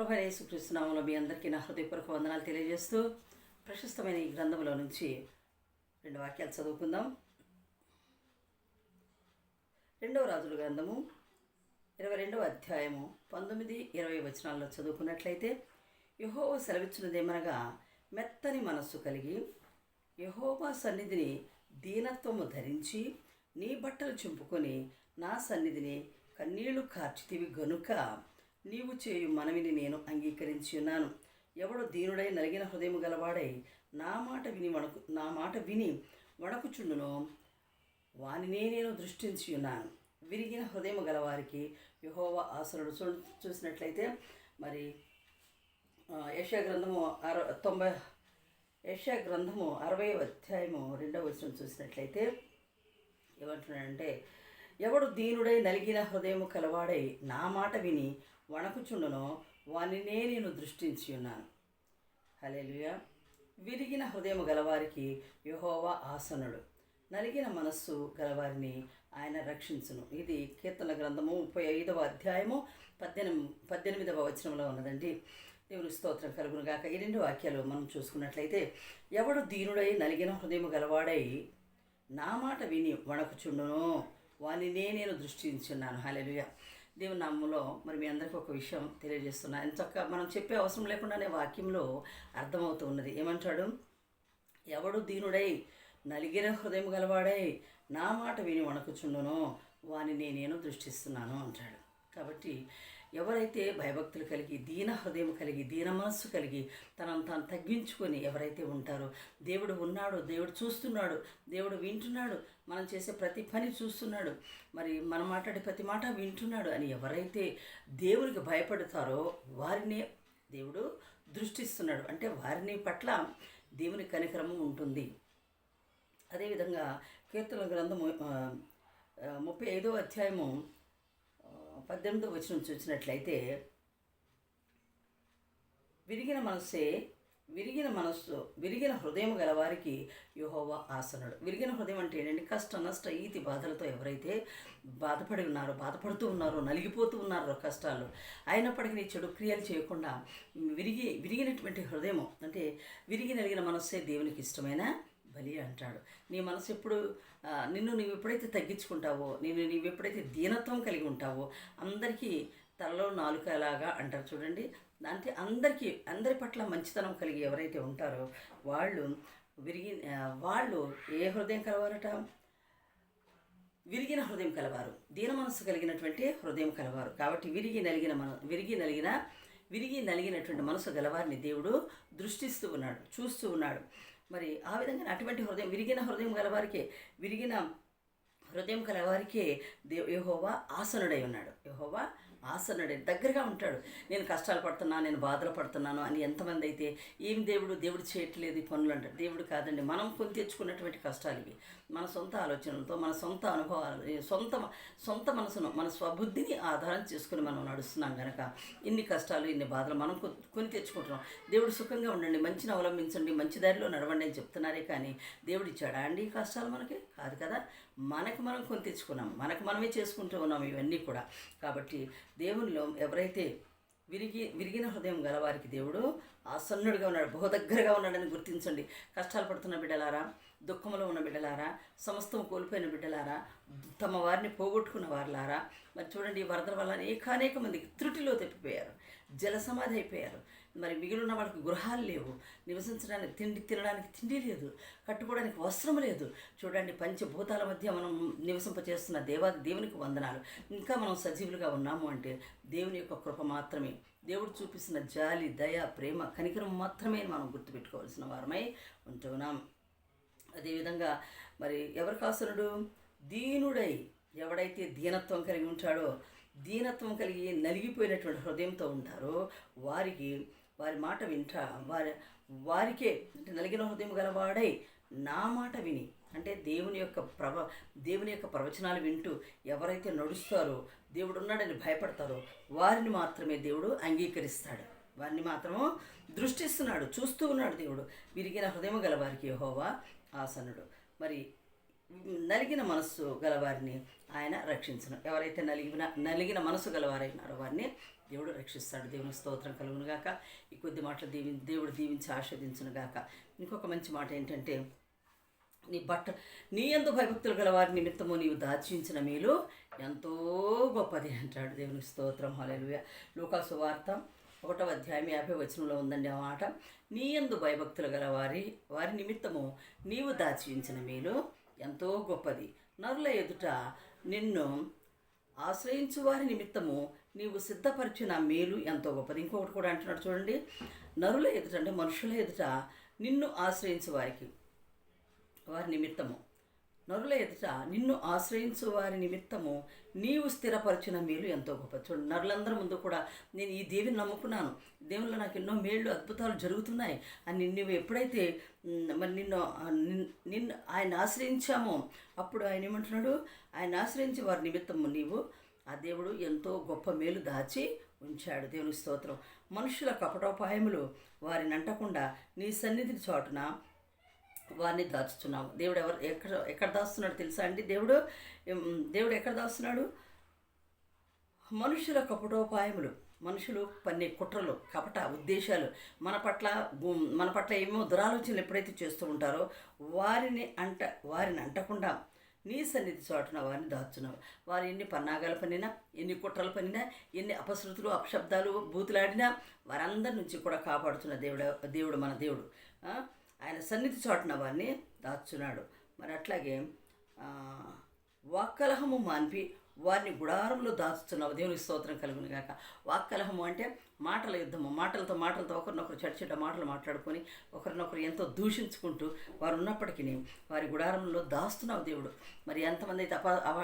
ప్రభు యేసుకృష్ణనామంలో మీ అందరికీ నా హృదయపూర్వక వందనాలు తెలియజేస్తూ ప్రశస్తమైన ఈ గ్రంథంలో నుంచి రెండు వాక్యాలు చదువుకుందాం. రెండవ రాజుల గ్రంథము ఇరవై రెండవ అధ్యాయము పంతొమ్మిది ఇరవై వచనాల్లో చదువుకున్నట్లయితే యహోవ సెలవిచ్చినదేమనగా మెత్తని మనస్సు కలిగి యహోవా సన్నిధిని దీనత్వము ధరించి నీ బట్టలు చింపుకొని నా సన్నిధిని కన్నీళ్ళు కార్చితివి గనుక నీవు చేయు మనవిని నేను అంగీకరించి ఉన్నాను. ఎవడు దీనుడై నలిగిన హృదయం గలవాడై నా మాట విని వణకు నా మాట విని వణకుచుండునో వానినే నేను దృష్టించి ఉన్నాను. విరిగిన హృదయం గలవారికి యహోవ ఆసరుడు చూ చూసినట్లయితే మరి ఆ, గ్రంథము అర తొంభై యెషయా గ్రంథము అరవై అధ్యాయము రెండవ వచనం చూసినట్లయితే ఏమంటున్నాడంటే ఎవడు దీనుడై నలిగిన హృదయము కలవాడై నా మాట విని వణకుచుండునో వానినే నేను దృష్టించి ఉన్నాను. హలేలుయా విరిగిన హృదయము గలవారికి యహోవా ఆసనుడు. నలిగిన మనస్సు గలవారిని ఆయన రక్షించును. ఇది కీర్తన గ్రంథము ముప్పై ఐదవ అధ్యాయము పద్దెనిమిది పద్దెనిమిదవ వచనంలో ఉన్నదండి. దేవుని స్తోత్రం కలుగును గాక. ఈ రెండు వాక్యాలు మనం చూసుకున్నట్లయితే ఎవడు దీనుడై నలిగిన హృదయము గలవాడై నా మాట విని వణకుచుండును వానినే నేను దృష్టి ఉన్నాను హాలెలుయ దేవుని నామంలో మరి మీ అందరికీ ఒక విషయం తెలియజేస్తున్నా. ఎంతక్క మనం చెప్పే అవసరం లేకుండానే వాక్యంలో అర్థమవుతూ ఉన్నది. ఏమంటాడు? ఎవడు దీనుడై నలిగిన హృదయం గలవాడై నా మాట విని వణకుచుండును వాని నేను దృష్టిస్తున్నాను అంటాడు. కాబట్టి ఎవరైతే భయభక్తులు కలిగి దీన హృదయం కలిగి దీన మనస్సు కలిగి తనను తాను తగ్గించుకొని ఎవరైతే ఉంటారో దేవుడు ఉన్నాడు దేవుడు చూస్తున్నాడు దేవుడు వింటున్నాడు మనం చేసే ప్రతి పని చూస్తున్నాడు మరి మనం మాట్లాడే ప్రతి మాట వింటున్నాడు అని ఎవరైతే దేవునికి భయపడతారో వారిని దేవుడు దృష్టిస్తున్నాడు. అంటే వారిని పట్ల దేవుని కనికరము ఉంటుంది. అదేవిధంగా కీర్తన గ్రంథము ముప్పై ఐదో అధ్యాయము పద్దెనిమిదో వచనం చూసినట్లయితే విరిగిన మనస్సే విరిగిన మనస్సు విరిగిన హృదయం గలవారికి యెహోవా ఆసనుడు. విరిగిన హృదయం అంటే ఏంటంటే కష్ట నష్ట ఈతి బాధలతో ఎవరైతే బాధపడి ఉన్నారో బాధపడుతూ ఉన్నారో నలిగిపోతూ ఉన్నారో కష్టాలు అయినప్పటికీ చెడు క్రియలు చేయకుండా విరిగి విరిగినటువంటి హృదయం అంటే విరిగి నలిగిన మనస్సే దేవునికి ఇష్టమైన? బలి అంటాడు. నీ మనసు ఎప్పుడు నిన్ను నీవు ఎప్పుడైతే తగ్గించుకుంటావో నేను నీవు ఎప్పుడైతే దీనత్వం కలిగి ఉంటావో అందరికీ తలలో నాలుకలాగా అంటారు చూడండి. అంటే అందరికీ అందరి పట్ల మంచితనం కలిగి ఎవరైతే ఉంటారో వాళ్ళు విరిగి వాళ్ళు ఏ హృదయం కలవారట? విరిగిన హృదయం కలవారు. దీన మనస్సు కలిగినటువంటి హృదయం కలవారు. కాబట్టి విరిగి నలిగిన మన విరిగి నలిగిన విరిగి నలిగినటువంటి మనసు గలవారిని దేవుడు దృష్టిస్తూ ఉన్నాడు చూస్తూ ఉన్నాడు. మరి ఆ విధంగా అటువంటి హృదయం విరిగిన హృదయం గలవారికి విరిగిన హృదయం కలవారికే దేవ్ యహోవా ఆసనుడై ఉన్నాడు. యహోవా ఆసనుడై. దగ్గరగా ఉంటాడు. నేను కష్టాలు పడుతున్నా నేను బాధలు పడుతున్నాను అని ఎంతమంది అయితే ఏం దేవుడు దేవుడు చేయట్లేదు ఈ పనులు అంటారు. దేవుడు కాదండి. మనం కొని తెచ్చుకున్నటువంటి కష్టాలు ఇవి. మన సొంత ఆలోచనలతో మన సొంత అనుభవాలు సొంత సొంత మనసును మన స్వబుద్ధిని ఆధారం చేసుకుని మనం నడుస్తున్నాం కనుక ఇన్ని కష్టాలు ఇన్ని బాధలు మనం కొని తెచ్చుకుంటున్నాం. దేవుడు సుఖంగా ఉండండి మంచిని అవలంబించండి మంచి దారిలో నడవండి అని చెప్తున్నారే కానీ దేవుడు ఇచ్చాడా అండి ఈ కష్టాలు మనకి? కాదు కదా. మనకు మనం కొని తెచ్చుకున్నాం మనకు మనమే చేసుకుంటూ ఉన్నాం ఇవన్నీ కూడా. కాబట్టి దేవునిలో ఎవరైతే విరిగి విరిగిన హృదయం గలవారికి దేవుడు ఆసన్నుడిగా ఉన్నాడు బహు దగ్గరగా ఉన్నాడని గుర్తించండి. కష్టాలు పడుతున్న బిడ్డలారా దుఃఖంలో ఉన్న బిడ్డలారా సమస్తం కోల్పోయిన బిడ్డలారా తమ వారిని పోగొట్టుకున్న వారులారా మరి చూడండి ఈ వరదల వల్ల అనేకానేక మంది త్రుటిలో తప్పిపోయారు జల సమాధి అయిపోయారు. మరి మిగిలిన వాళ్ళకి గృహాలు లేవు. నివసించడానికి తిండి తినడానికి తిండి లేదు. కట్టుకోవడానికి వస్త్రం లేదు. చూడండి పంచభూతాల మధ్య మనం నివసింపచేస్తున్న దేవాది దేవునికి వందనాలు. ఇంకా మనం సజీవులుగా ఉన్నాము అంటే దేవుని యొక్క కృప మాత్రమే. దేవుడు చూపిస్తున్న జాలి దయ ప్రేమ కనికరం మాత్రమే మనం గుర్తుపెట్టుకోవాల్సిన వారమై ఉంటున్నాం. అదేవిధంగా మరి ఎవరు కాసురుడు దీనుడై ఎవడైతే దీనత్వం కలిగి ఉంటాడో దీనత్వం కలిగి నలిగిపోయినటువంటి హృదయంతో ఉంటారో వారికి వారి మాట వింటా వారి వారికే అంటే నలిగిన హృదయం గలవాడై నా మాట విని అంటే దేవుని యొక్క ప్రవ దేవుని యొక్క ప్రవచనాలు వింటూ ఎవరైతే నడుస్తారో దేవుడు ఉన్నాడని భయపడతారో వారిని మాత్రమే దేవుడు అంగీకరిస్తాడు. వారిని మాత్రము దృష్టిస్తున్నాడు చూస్తూ ఉన్నాడు దేవుడు. విరిగిన హృదయం గలవారికి హోవా ఆసనుడు. మరి నలిగిన మనస్సు గలవారిని ఆయన రక్షించను. ఎవరైతే నలిగిన నలిగిన మనసు గలవారైనారో వారిని దేవుడు రక్షిస్తాడు. దేవుని స్తోత్రం కలుగును గాక. ఈ కొద్ది మాటలు దీవి దేవుడు దీవించి ఆస్వాదించును గాక. ఇంకొక మంచి మాట ఏంటంటే నీ బట్ట నీ ఎందు భయభక్తులు గల వారి నిమిత్తము నీవు దాచించిన మేలు ఎంతో గొప్పది అంటాడు దేవుని స్తోత్రం. హలెలుయ లూకాసు వార్త ఒకటో అధ్యాయం యాభై వచనంలో ఉందండి ఆ మాట. నీ ఎందు భయభక్తులు గల వారి వారి నిమిత్తము నీవు దాచించిన మేలు ఎంతో గొప్పది. నరుల ఎదుట నిన్ను ఆశ్రయించు వారి నిమిత్తము నీవు సిద్ధపరిచిన మేలు ఎంతో గొప్పది. ఇంకొకటి కూడా అంటున్నాడు చూడండి. నరుల ఎదుట అంటే మనుషుల ఎదుట నిన్ను ఆశ్రయించు వారికి వారి నిమిత్తము. నరుల ఎదుట నిన్ను ఆశ్రయించు వారి నిమిత్తము నీవు స్థిరపరిచిన మేలు ఎంతో గొప్ప. చూడండి నరులందరి ముందు కూడా నేను ఈ దేవిని నమ్ముకున్నాను. దేవుల్లో నాకు ఎన్నో మేళ్ళు అద్భుతాలు జరుగుతున్నాయి. అని నువ్వు ఎప్పుడైతే మరి నిన్ను నిన్ను ఆయన ఆశ్రయించామో అప్పుడు ఆయన ఏమంటున్నాడు? ఆయన ఆశ్రయించి వారి నిమిత్తము నీవు ఆ దేవుడు ఎంతో గొప్ప మేలు దాచి ఉంచాడు. దేవుని స్తోత్రం. మనుషుల కపటోపాయములు వారిని అంటకుండా నీ సన్నిధిని చోటున వారిని దాచుతున్నావు దేవుడు ఎవరు ఎక్కడ ఎక్కడ దాస్తున్నాడు తెలుసా అండి? దేవుడు దేవుడు ఎక్కడ దాస్తున్నాడు మనుషుల కపటోపాయములు మనుషులు పన్నే కుట్రలు కపట ఉద్దేశాలు మన పట్ల మన పట్ల ఏమో దురాలోచనలు ఎప్పుడైతే చేస్తూ ఉంటారో వారిని అంట వారిని అంటకుండా నీ సన్నిధి చోటున వారిని దాచున్నావు వారు ఎన్ని పన్నాగాలు పనినా ఎన్ని కుట్రలు పనినా ఎన్ని అపశృతులు అపశబ్దాలు బూతులాడినా వారందరి నుంచి కూడా కాపాడుతున్న దేవుడు దేవుడు మన దేవుడు. ఆయన సన్నిధి చోటున వారిని దాచున్నాడు మరి అట్లాగే వాక్కలహము మాన్పి వారిని గుడారంలో దాచుతున్నావు దేవుని స్తోత్రం కలుగును గాక. వాక్కలహము అంటే మాటల యుద్ధము. మాటలతో మాటలతో ఒకరినొకరు చెడ్డ చెడ్డ మాటలు మాట్లాడుకొని ఒకరినొకరు ఎంతో దూషించుకుంటూ వారు ఉన్నప్పటికీ వారి గుడారంలో దాస్తున్నావు దేవుడు. మరి ఎంతమంది అయితే అప అప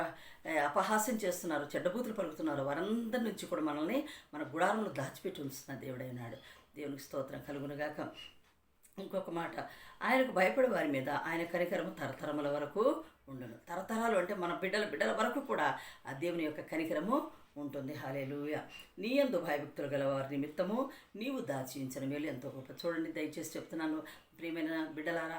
అపహాస్యం చేస్తున్నారు చెడ్డబూతులు పలుకుతున్నారు వారందరి నుంచి కూడా మనల్ని మన గుడారంలో దాచిపెట్టి ఉంచుతున్న దేవుడైనాడు దేవునికి స్తోత్రం కలుగునుగాక ఇంకొక మాట. ఆయనకు భయపడే వారి మీద ఆయన కనికరము తరతరముల వరకు ఉండును. తరతరాలు అంటే మన బిడ్డల బిడ్డల వరకు కూడా ఆ దేవుని యొక్క కనికరము ఉంటుంది. హాలేలుయ నీ ఎందు భయభక్తులు గల వారి నిమిత్తము నీవు దాచించిన మేలు ఎంతో గొప్ప. చూడండి దయచేసి చెప్తున్నాను. ప్రియమైన బిడ్డలారా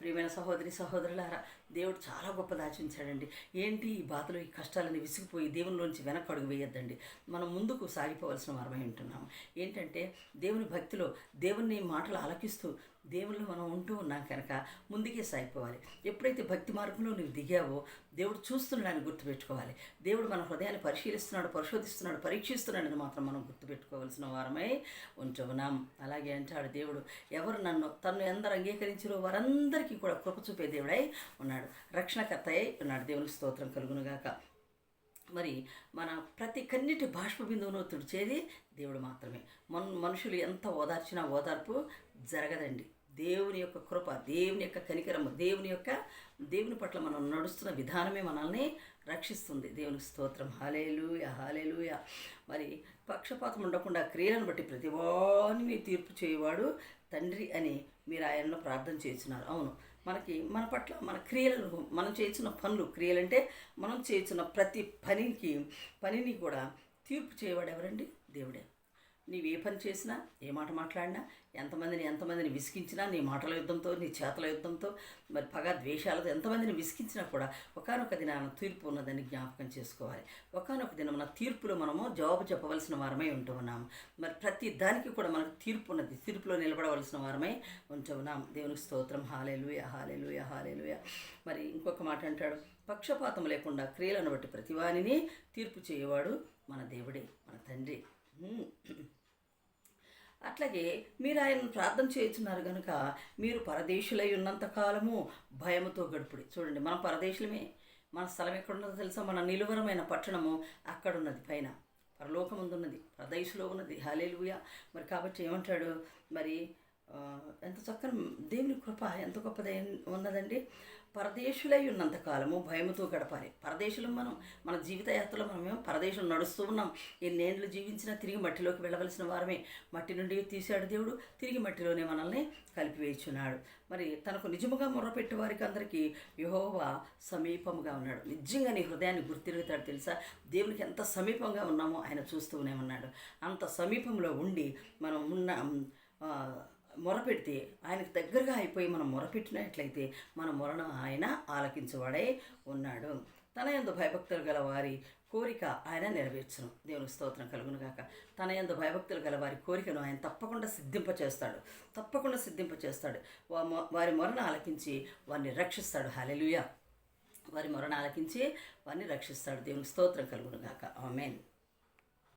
ప్రియమైన సహోదరి సహోదరులారా దేవుడు చాలా గొప్ప దాచించాడండి. ఏంటి ఈ బాధలు ఈ కష్టాలని విసిగిపోయి దేవునిలోంచి వెనక్కి అడుగు వేయొద్దండి. మనం ముందుకు సాగిపోవలసిన వారమై ఉంటున్నాము. ఏంటంటే దేవుని భక్తిలో దేవుని మాటలు ఆలకిస్తూ దేవుళ్ళు మనం ఉంటూ ఉన్నాం కనుక ముందుకే సాగిపోవాలి. ఎప్పుడైతే భక్తి మార్గంలో నువ్వు దిగావో దేవుడు చూస్తున్నాడని గుర్తుపెట్టుకోవాలి. దేవుడు మన హృదయాన్ని పరిశీలిస్తున్నాడు పరిశోధిస్తున్నాడు పరీక్షిస్తున్నాడని మాత్రం మనం గుర్తుపెట్టుకోవాల్సిన వారమై ఉంటున్నాం అలాగే అంటాడు దేవుడు ఎవరు నన్ను తను ఎందరు అంగీకరించారో వారందరికీ కూడా కృప చూపే దేవుడై ఉన్నాడు. రక్షణకర్త అయి ఉన్నాడు. దేవుని స్తోత్రం కలుగునుగాక. మరి మన ప్రతి కన్నిటి బాష్ప బిందువును తుడిచేది దేవుడు మాత్రమే. మన్ మనుషులు ఎంత ఓదార్చినా ఓదార్పు జరగదండి. దేవుని యొక్క కృప దేవుని యొక్క కనికరము దేవుని యొక్క దేవుని పట్ల మనం నడుస్తున్న విధానమే మనల్ని రక్షిస్తుంది. దేవునికి స్తోత్రం. Hallelujah hallelujah. మరి పక్షపాతం ఉండకుండా క్రియలను బట్టి ప్రతివాని తీర్పు చేయవాడు తండ్రి అని మీరు ఆయనను ప్రార్థన చేస్తున్నారు. అవును. మనకి మన పట్ల మన క్రియలను మనం చేస్తున్న పనులు క్రియలంటే మనం చేస్తున్న ప్రతి పనికి పనిని కూడా తీర్పు చేయవాడు ఎవరండి? దేవుడే. నీవు ఏ పని చేసినా ఏ మాట మాట్లాడినా ఎంతమందిని ఎంతమందిని విసిగించినా నీ మాటల యుద్ధంతో నీ చేతల యుద్ధంతో మరి పగ ద్వేషాలతో ఎంతమందిని విసిగించినా కూడా ఒకనొక దినాన తీర్పు ఉన్నదని జ్ఞాపకం చేసుకోవాలి. ఒకనొక దినమున తీర్పులో మనము జవాబు చెప్పవలసిన వారమై ఉంటూ ఉన్నాము. మరి ప్రతి దానికి కూడా మనకు తీర్పు ఉన్నది. తీర్పులో నిలబడవలసిన వారమై ఉంటూ ఉన్నాం దేవునికి స్తోత్రం. Hallelujah hallelujah hallelujah. మరి ఇంకొక మాట అంటాడు. పక్షపాతం లేకుండా క్రియలను బట్టి ప్రతివానిని తీర్పు చేయవాడు మన దేవుడే మన తండ్రి. అట్లాగే మీరు ఆయన ప్రార్థన చేస్తున్నారు కనుక మీరు పరదేశులై ఉన్నంత కాలము భయముతో గడుపుడి. చూడండి మనం పరదేశులమే. మన స్థలం ఎక్కడున్నదో తెలుసా? మన నిలువరమైన పట్టణము అక్కడ ఉన్నది పైన. పరలోకముందున్నది పరదేశులో ఉన్నది. హాలేలుయ మరి కాబట్టి ఏమంటాడు? మరి ఎంత చక్కని దేవుని కృప ఎంత గొప్పదై ఉన్నదండి. పరదేశులై ఉన్నంత కాలము భయముతో గడపాలి. పరదేశులు మనం మన జీవిత యాత్రలో మనమేమో పరదేశం నడుస్తూ ఉన్నాం. ఎన్నేళ్ళు జీవించినా తిరిగి మట్టిలోకి వెళ్ళవలసిన వారమే. మట్టి నుండి తీశాడు దేవుడు తిరిగి మట్టిలోనే మనల్ని కలిపివేయుచున్నాడు. మరి తనకు నిజముగా మొర్రపెట్టే వారికి అందరికీ యహోవా సమీపముగా ఉన్నాడు. నిజంగా నీ హృదయాన్ని గుర్తిరుగుతాడు తెలుసా? దేవునికి ఎంత సమీపంగా ఉన్నామో ఆయన చూస్తూనే ఉన్నాడు. అంత సమీపంలో ఉండి మనం ఉన్న మొరపెడితే ఆయనకు దగ్గరగా అయిపోయి మనం మొరపెట్టినట్లయితే మన మొరను ఆయన ఆలకించువాడై ఉన్నాడు. తన ఎందు భయభక్తులు గల వారి కోరిక ఆయన నెరవేర్చును. దేవుని స్తోత్రం కలుగును గాక తన ఎందు భయభక్తులు గల వారి కోరికను ఆయన తప్పకుండా సిద్ధింప చేస్తాడు తప్పకుండా సిద్ధింప చేస్తాడు వారి మొరను ఆలకించి వారిని రక్షిస్తాడు. హల్లెలూయా. వారి మొరను ఆలకించి వారిని రక్షిస్తాడు. దేవుని స్తోత్రం కలుగును గాక ఆమెన్.